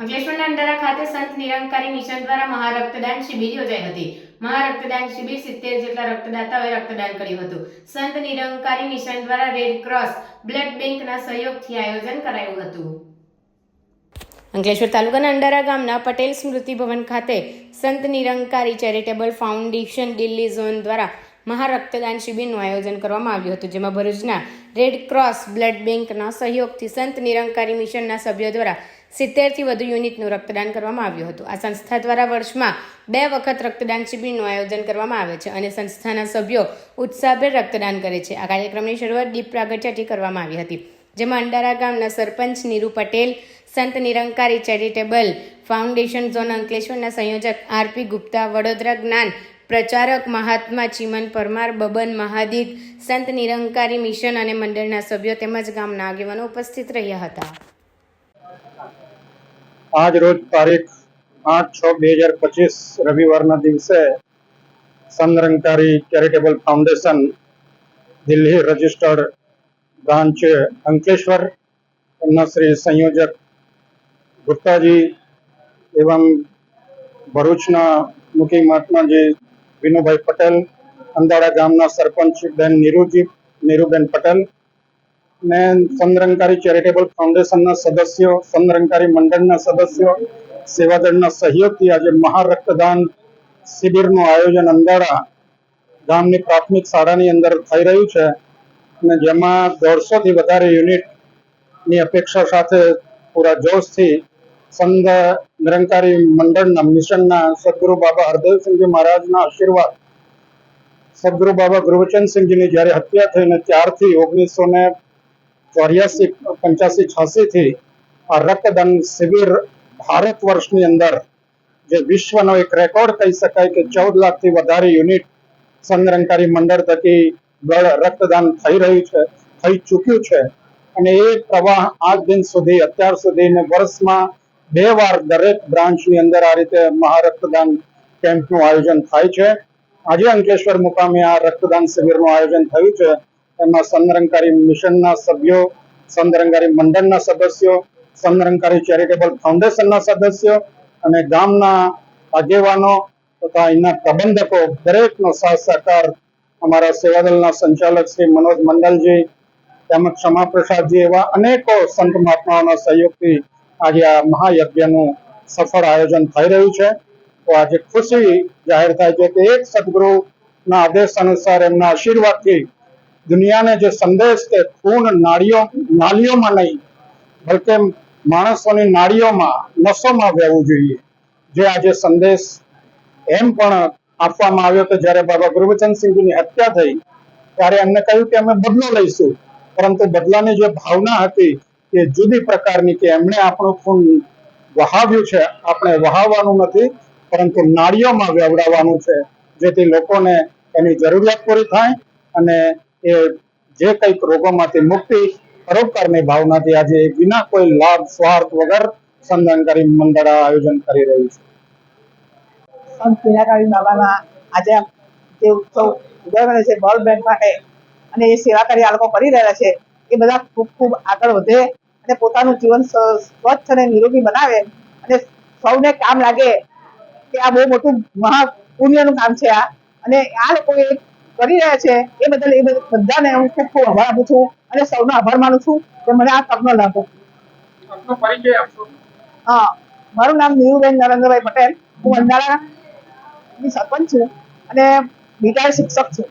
અંકલેશ્વરના અંધારા ખાતે સંત નિરંકારી મિશન દ્વારા મહારક્તદાન શિબિર યોજાઈ હતી. મહારક્તદાન શિબિર સિત્તેર જેટલા રક્તદાતાઓએ રક્તદાન કર્યું હતું. સંત નિરંકારી મિશન દ્વારા રેડ ક્રોસ બ્લડ બેંકના સહયોગથી આયોજન કરાયું હતું. અંકલેશ્વર તાલુકાના અંડારા ગામના પટેલ સ્મૃતિ ભવન ખાતે Sant Nirankari charitable foundation Delhi zone દ્વારા મહારક્તદાન શિબિરનું આયોજન કરવામાં આવ્યું હતું, જેમાં ભરૂચના રેડ ક્રોસ બ્લડ બેંકના સહયોગથી સંત નિરંકારી મિશનના સભ્યો દ્વારા સિત્તેરથી વધુ યુનિટનું રક્તદાન કરવામાં આવ્યું હતું. આ સંસ્થા દ્વારા વર્ષમાં બે વખત રક્તદાન શિબિરનું આયોજન કરવામાં આવે છે અને સંસ્થાના સભ્યો ઉત્સાહભેર રક્તદાન કરે છે. આ કાર્યક્રમની શરૂઆત દીપ પ્રાગટ્યથી કરવામાં આવી હતી, જેમાં અંડારા ગામના સરપંચ નીરુ પટેલ, સંત નિરંકારી ચેરિટેબલ ફાઉન્ડેશન ઝોન અંકલેશ્વરના સંયોજક આરપી ગુપ્તા, વડોદરા જ્ઞાન પ્રચારક મહાત્મા ચીમન પરમાર, બબન મહાદિક સંત નિરંકારી મિશન અને મંડળના સભ્યો તેમજ ગામના આગેવાનો ઉપસ્થિત રહ્યા હતા. આજ રોજ તારીખ આઠ છ બે હજાર પચીસ રવિવારના દિવસે સંરંકારી charitable foundation Delhi registered branch Ankleshwar એમના શ્રી સંયોજક ગુપ્તાજી એવમ ભરૂચના મુખી મહાત્માજી વિનુભાઈ પટેલ અંદાડા ગામના સરપંચ બેન નીરુજી, નીરુબેન પટેલ ને સંરંકારી ચેરિટેબલ ફાઉન્ડેશનના સદસ્યો સંરંકારી મંડળના સદસ્યો, સેવાદળના સહયોગથી આજે મહારક્તદાન શિબિરનું આયોજન અંદાડા ગામની પ્રાથમિક શાળાની અંદર થઈ રહ્યું છે અને જેમાં દોઢસોથી વધારે યુનિટની અપેક્ષા સાથે પૂરા જોશથી સંત નિરંકારી મંડળના મિશનના સદગુરુ બાબા હરદેવસિંહજી મહારાજના આશીર્વાદ સદગુરુ બાબા ગુરુવચનસિંહજીની જ્યારે હત્યા થઈને ત્યારથી ઓગણીસો ને ચોર્યાસી, પંચ્યાસી, છ્યાસીથી આ રક્તદાન શિબિર ભારત વર્ષની અંદર જે વિશ્વનો એક રેકોર્ડ કહી શકાય કે ચૌદ લાખથી વધારે યુનિટ સંરંકારી મંડળ થકી બ્લડ રક્તદાન થઈ રહ્યું છે, થઈ ચૂક્યું છે. અને એ પ્રવાહ આજ દિન સુધી, અત્યાર સુધી ને વર્ષમાં બે વાર દરેક બ્રાન્ચની અંદર આ રીતે મહારક્તદાન કેમ્પનું આયોજન થાય છે. આજે અંકલેશ્વર મુકામે આ રક્તદાન શિબિરનું આયોજન થયું છે. એમાં સંરંકારી મિશનના સભ્યો સંરંકારી મંડળના સદસ્યો સંરંકારી ચેરિટેબલ ફાઉન્ડેશનના સદસ્યો અને ગામના આગેવાનો તથા અહીંના પ્રબંધકો, દરેકનો સાથ સહકાર અમારા સેવાદળના સંચાલક શ્રી મનોજ મંડલજી, તેમજ ક્ષમા પ્રસાદજી એવા અનેકો સંત મહાત્માઓના સહયોગથી આજે આ મહાયજ્ઞનું સફળ આયોજન થઈ રહ્યું છે. તો આજે ખુશી જાહેર થાય છે કે એક સદગુરુના આદેશ અનુસાર એમના આશીર્વાદથી દુનિયાને જે સંદેશ કે ખૂન નાળીઓ નાળીઓમાં નહીં, બલકે માણસોની નાળીઓમાં, નસોમાં વહેવું જોઈએ. જે આજે સંદેશ એમ પણ આપવામાં આવ્યો કે જ્યારે બાબા ગુરુબચનસિંહજીની હત્યા થઈ, ત્યારે એમને કહ્યું કે અમે બદલો લઈશું. પરંતુ બદલાની જે ભાવના હતી એ જુદી પ્રકારની કે એમણે આપણું ખૂન વહાવ્યું છે, આપણે વહાવવાનું નથી, પરંતુ નાળીઓમાં વેવડાવવાનું છે, જેથી લોકોને એની જરૂરિયાત પૂરી થાય અને એ જે કંઈક રોગોમાંથી મુક્તિ, પરોપકારની ભાવનાથી આજે વિના કોઈ લાભ, સ્વાર્થ વગર સંધાનકારી મંડળ આયોજન કરી રહ્યું છે. સંત મીનાકાળી બાબાના આજે જે ઉત્સવ ઉજવવાનો છે બોલ બેંક માટે અને એ સેવા કરી આ લોકો કરી રહ્યા છે. એ બધા ખૂબ ખૂબ આગળ વધે અને પોતાનું જીવન સ્વચ્છ અને નિરોગી બનાવે. અને સૌને કામ લાગે કે આ બહુ મોટું મહાપુણ્યનું કામ છે આ. અને આ લોકો એ કરી રહ્યા છે એ બદલ એ બધાને હું ખૂબ ખૂબ આભાર આપું છું અને સૌનો આભાર માનું છું કે મને આ તકનો લાભ આપ્યો. હા મારું નામ નીરુબેન નરેન્દ્રભાઈ પટેલ. હું અંધારા સરપંચ છું અને રિટાયર્ડ શિક્ષક છું.